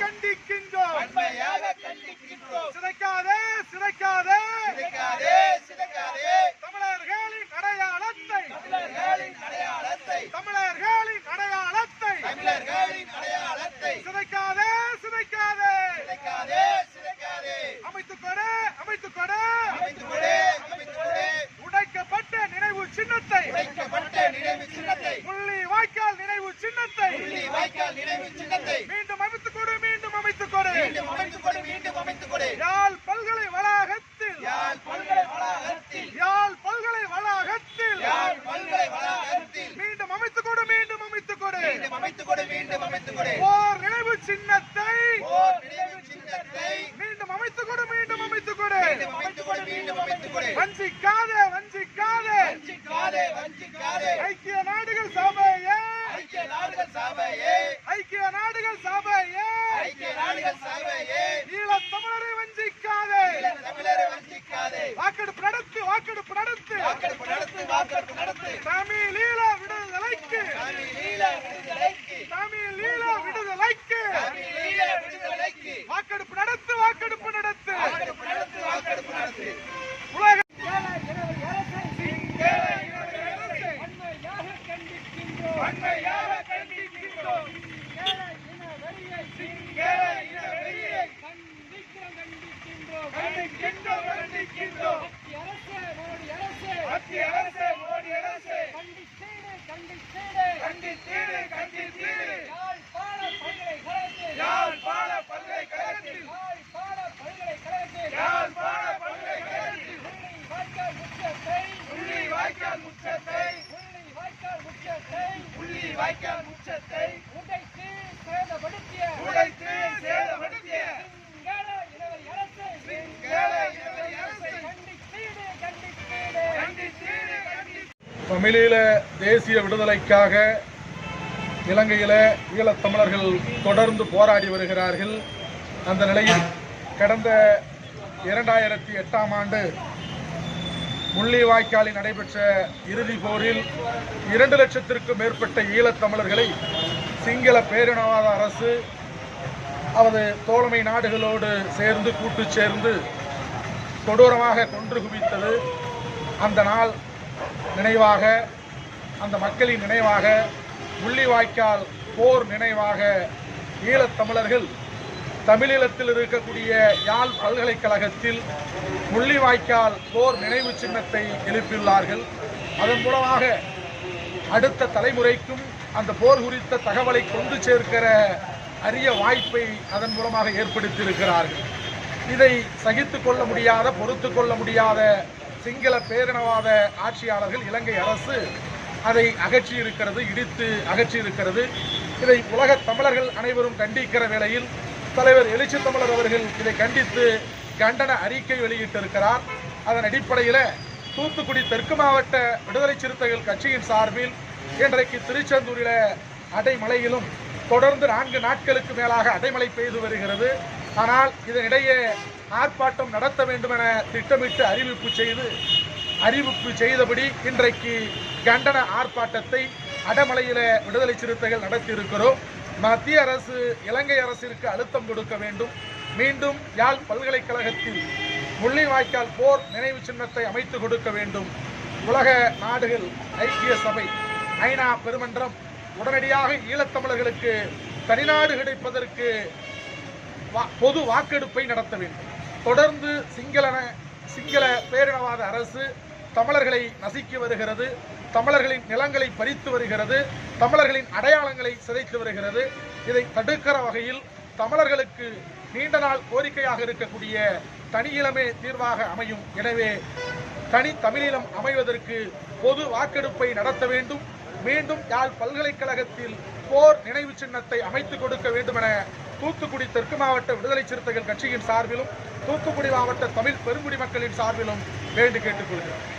கண்டிக்கின்றோம். வன்மையாக கண்டிக்கின்றோம். சிதைக்காதே சிதைக்காதே. சிதைக்காதே சிதைக்காதே. தமிழர்களின் அடையாளத்தை. தமிழர்களின் அடையாளத்தை. தமிழர்களின் அடையாளத்தை. தமிழர்களின் அடையாளத்தை. சிதைக்காதே சிதைக்காதே. சிதைக்காதே சிதைக்காதே. அமைத்துக் கொடு அமைத்துக் கொடு அமைத்துக் கொடு அமைத்துக் கொடு உடைக்கப்பட்ட நினைவு சின்னத்தை. உடைக்கப்பட்ட நினைவு சின்னத்தை. முள்ளி வாய்க்கால் நினைவு சின்னத்தை. புள்ளி வாய்க்கால் நினைவு சின்னத்தை. மீண்டும் அமைத்துக் கொடு மீண்டும் அமைத்துக் கொடு மீண்டும் அமைத்துக் கொடு மீண்டும் அமைத்துக் கொடு. யாழ் பல்கலை வளாகத்தில். யாழ் பல்கலை வளாகத்தில். யாழ் பல்கலை வளாகத்தில். யாழ் பல்கலை வளாகத்தில். மீண்டும் அமைத்துக் கொடு மீண்டும் அமைத்துக் கொடு. மீண்டும் அமைத்துக் கொடு மீண்டும் அமைத்துக் கொடு போர் நினைவு சின்னத்தை போர் நினைவு சின்னத்தை மீண்டும் அமைத்துக் கொடு மீண்டும் அமைத்துக் கொடு மீண்டும் அமைத்துக் கொடு மீண்டும் அமைத்துக் கொடு வஞ்சிக்காதே வஞ்சிக்காதே வஞ்சிக்காதே வஞ்சிக்காதே ஐக்கிய நாடுகள் சபையே ஐக்கிய நாடுகள் சபையே ஐக்கிய நாடுகள் சபையே ஐக்கிய நாடுகள் சபையே ஈழத் தமிழரை வஞ்சிக்காதே. தமிழரை வஞ்சிக்காதே. வாக்கெடுப்பு நடத்து வாக்கெடுப்பு நடத்து. வாக்கெடுப்பு நடத்து வாக்கெடுப்பு நடத்து தமிழீழ விடுதலைக்கு தமிழீழ விடுதலைக்கு தமிழீழ விடுதலைக்கு தமிழீழ விடுதலைக்கு வாக்கெடுப்பு நடத்து வாக்கெடுப்பு நடத்து வாக்கெடுப்பு நடத்து வாக்கெடுப்பு நடத்து உலக வன்மையாக கண்டிக்கின்றோம் சிங்கள இன வெறியை கண்டிக்கின்றோம் கண்டிக்கின்றோம் மத்திய அரசு மோடி அரசு கண்டித்தீடு கண்டித்தீடு யாழ்ப்பாண பல்கலைக்கழகத்தில் யாழ்ப்பாண பல்கலைக்கழகத்தில் வாய்க்கால் முற்றத்தை உள்ளி வாய்க்கால் முற்றத்தை உடைத்து சேதப்படுத்திய உடைத்து சேதப்படுத்திய அரசை சிங்கள இன அரசை கண்டித்தீடு கண்டித்தீடு. கண்டித்தீடு கண்டி தமிழீழ தேசிய விடுதலைக்காக இலங்கையில ஈழத் தமிழர்கள் தொடர்ந்து போராடி வருகிறார்கள். அந்த நிலையில் கடந்த இரண்டாயிரத்தி எட்டாம் ஆண்டு முள்ளிவாய்க்காலில் நடைபெற்ற இறுதிப் போரில் இரண்டு லட்சத்திற்கும் மேற்பட்ட ஈழத் தமிழர்களை சிங்கள பேரினவாத அரசு அவரது தோழமை நாடுகளோடு சேர்ந்து கூட்டு சேர்ந்து கொடூரமாக கொன்று குவித்தது. அந்த நாள் நினைவாக அந்த மக்களின் நினைவாக முள்ளிவாய்க்கால் போர் நினைவாக ஈழத் தமிழர்கள் தமிழீழத்தில் இருக்கக்கூடிய யாழ் பல்கலைக்கழகத்தில் முள்ளிவாய்க்கால் போர் நினைவு சின்னத்தை எழுப்பியுள்ளார்கள். அதன் மூலமாக அடுத்த தலைமுறைக்கும் அந்த போர் குறித்த தகவலை கொண்டு சேர்க்கிற அரிய வாய்ப்பை அதன் மூலமாக ஏற்படுத்தியிருக்கிறார்கள். இதை சகித்து கொள்ள முடியாத பொறுத்து கொள்ள முடியாத சிங்கள பேரினவாத ஆட்சியாளர்கள் இலங்கை அரசு அதை அகற்றியிருக்கிறது இடித்து அகற்றி இருக்கிறது இதை உலக தமிழர்கள் அனைவரும் கண்டிக்கிற வேளையில் தலைவர் எழுச்சி தமிழர் அவர்கள் இதை கண்டித்து கண்டன அறிக்கை வெளியிட்டிருக்கிறார். அதன் அடிப்படையில் தூத்துக்குடி தெற்கு மாவட்ட விடுதலை சிறுத்தைகள் கட்சியின் சார்பில் இன்றைக்கு திருச்செந்தூரில் அடைமழையிலும் தொடர்ந்து நான்கு நாட்களுக்கு மேலாக அடைமழை பெய்து வருகிறது. ஆனால் இதனிடையே ஆர்ப்பாட்டம் நடத்த வேண்டும் என திட்டமிட்டு அறிவிப்பு செய்து அறிவிப்பு செய்தபடி இன்றைக்கு கண்டன ஆர்ப்பாட்டத்தை அடமலையில் விடுதலை சிறுத்தைகள் நடத்தியிருக்கிறோம். மத்திய அரசு இலங்கை அரசிற்கு அழுத்தம் கொடுக்க வேண்டும். மீண்டும் யாழ் பல்கலைக்கழகத்தில் முள்ளிவாய்க்கால் போர் நினைவு சின்னத்தை அமைத்து கொடுக்க வேண்டும். உலக நாடுகள் ஐக்கிய சபை ஐநா பெருமன்றம் உடனடியாக ஈழத்தமிழர்களுக்கு தனிநாடு கிடைப்பதற்கு வா- பொது வாக்கெடுப்பை நடத்த வேண்டும். தொடர்ந்து சிங்களன சிங்கள பேரினவாத அரசு தமிழர்களை நசுக்கி வருகிறது. தமிழர்களின் நிலங்களை பறித்து வருகிறது தமிழர்களின் அடையாளங்களை சிதைத்து வருகிறது. இதை தடுக்கிற வகையில் தமிழர்களுக்கு நீண்ட நாள் கோரிக்கையாக இருக்கக்கூடிய தனியிலமே தீர்வாக அமையும். எனவே தனி தமிழீழம் அமைவதற்கு பொது வாக்கெடுப்பை நடத்த வேண்டும். மீண்டும் யாழ் பல்கலைக்கழகத்தில் போர் நினைவு சின்னத்தை அமைத்துக் கொடுக்க வேண்டும் என தூத்துக்குடி தெற்கு மாவட்ட விடுதலை சிறுத்தைகள் கட்சியின் சார்பிலும் தூத்துக்குடி மாவட்ட தமிழ் பெருங்குடி மக்களின் சார்பிலும் வேண்டு கேட்டுக்கொள்கிறோம்